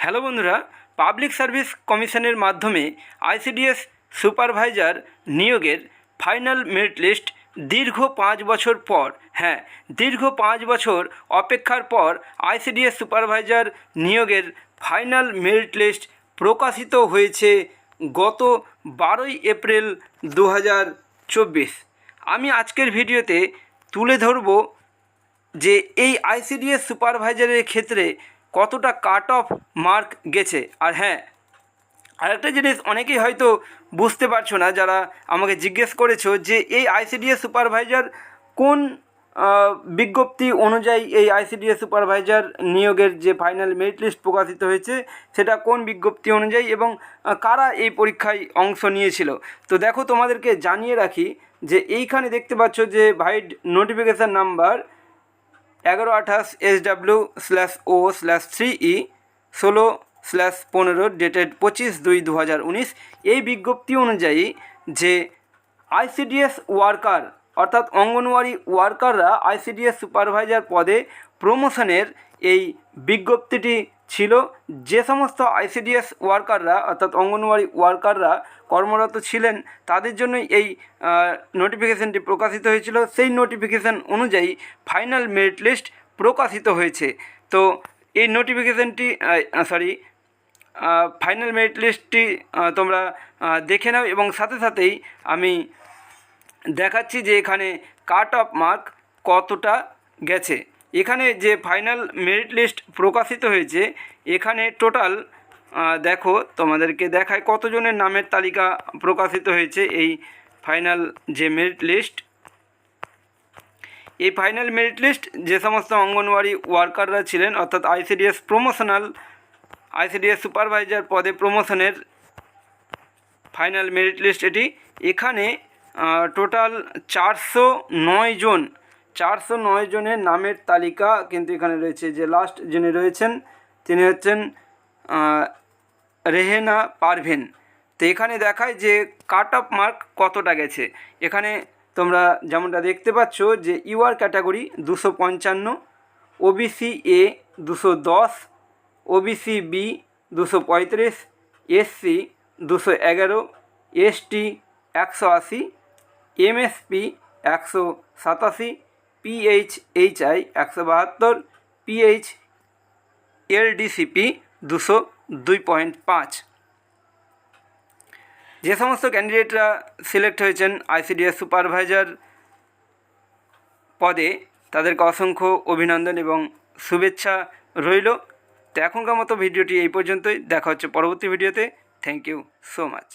Hello বন্ধুরা, public service কমিশনের মাধ্যমে আইসিডিএস সুপারভাইজার নিয়োগের ফাইনাল মেরিট লিস্ট দীর্ঘ পাঁচ বছর পর হ্যাঁ দীর্ঘ পাঁচ বছর অপেক্ষার পর আইসিডিএস সুপারভাইজার নিয়োগের ফাইনাল মেরিট লিস্ট প্রকাশিত হয়েছে গত বারোই এপ্রিল দু হাজার চব্বিশ। আমি আজকের ভিডিওতে তুলে ধরবো যে এই আইসিডিএস সুপারভাইজারের ক্ষেত্রে কতটা কাট অফ মার্ক গেছে। আর হ্যাঁ আরেকটা জিনিস অনেকেই হয়তো বুঝতে পারছ না, যারা আমাকে জিজ্ঞেস করেছ যে এই আইসিডিএস সুপারভাইজার কোন বিজ্ঞপ্তি অনুযায়ী এই আইসিডিএস সুপারভাইজার নিয়োগের যে ফাইনাল মেরিট লিস্ট প্রকাশিত হয়েছে, সেটা কোন বিজ্ঞপ্তি অনুযায়ী এবং কারা এই পরীক্ষায় অংশ নিয়েছিল? তো দেখো তোমাদেরকে জানিয়ে রাখি যে এইখানে দেখতে পাচ্ছ যে ভাইড নোটিফিকেশান নাম্বার এগারো আঠাশ S W slash O slash three E, ষোলো স্ল্যাশ পনেরো, ডেটেড পঁচিশ দুই দু হাজার উনিশ। এই বিজ্ঞপ্তি অনুযায়ী যে আইসিডিএস ওয়ার্কার, অর্থাৎ অঙ্গনওয়াড়ি ওয়ার্কাররা আইসিডিএস সুপারভাইজার পদে প্রমোশনের এই বিজ্ঞপ্তিটি ছিল। যে সমস্ত আইসিডিএস ওয়ার্কাররা অর্থাৎ অঙ্গনওয়াড়ি ওয়ার্কাররা কর্মরত ছিলেন, তাদের জন্যই এই নোটিফিকেশানটি প্রকাশিত হয়েছিল। সেই নোটিফিকেশান অনুযায়ী ফাইনাল মেরিট লিস্ট প্রকাশিত হয়েছে। তো এই নোটিফিকেশানটি সরি ফাইনাল মেরিট লিস্টটি তোমরা দেখে নাও এবং সাথে সাথেই আমি দেখাচ্ছি যে এখানে কাট অফ মার্ক কতটা গেছে। এখানে যে ফাইনাল মেরিট লিস্ট প্রকাশিত হয়েছে, এখানে টোটাল দেখো তোমাদেরকে দেখায় কতজনের নামের তালিকা প্রকাশিত হয়েছে এই ফাইনাল যে মেরিট লিস্ট এই ফাইনাল মেরিট লিস্ট যে সমস্ত অঙ্গনওয়াড়ি ওয়ার্কাররা ছিলেন, অর্থাৎ আইসিডিএস প্রমোশনাল আইসিডিএস সুপারভাইজার পদে প্রমোশনের ফাইনাল মেরিট লিস্ট এটি। এখানে টোটাল চারশো নয় জন চারশো নয় জনের নামের তালিকা কিন্তু এখানে রয়েছে। যে লাস্ট যিনি রয়েছেন, তিনি হচ্ছেন রেহেনা পারভেন। তো এখানে দেখায় যে কাট অফ মার্ক কতটা গেছে। এখানে তোমরা যেমনটা দেখতে পাচ্ছ যে ইউআর ক্যাটাগরি দুশো পঞ্চান্ন, ওবিসি এ দুশো দশ, ওবিসি বি দুশো পঁয়ত্রিশ, এসসি দুশো এগারো, এসটি একশো আশি, এমএসপি একশো সাতাশি পিএইচ এইচআই একশো বাহাত্তর পিএইচ এলডিসিপি দুশো দুই পয়েন্ট পাঁচ যে সমস্ত ক্যান্ডিডেটরা সিলেক্ট হয়েছেন আইসিডিএস সুপারভাইজার পদে, তাদেরকে অসংখ্য অভিনন্দন এবং শুভেচ্ছা রইল। তো এখনকার মতো ভিডিওটি এই পর্যন্তই। দেখা হচ্ছে পরবর্তী ভিডিওতে। Thank you so much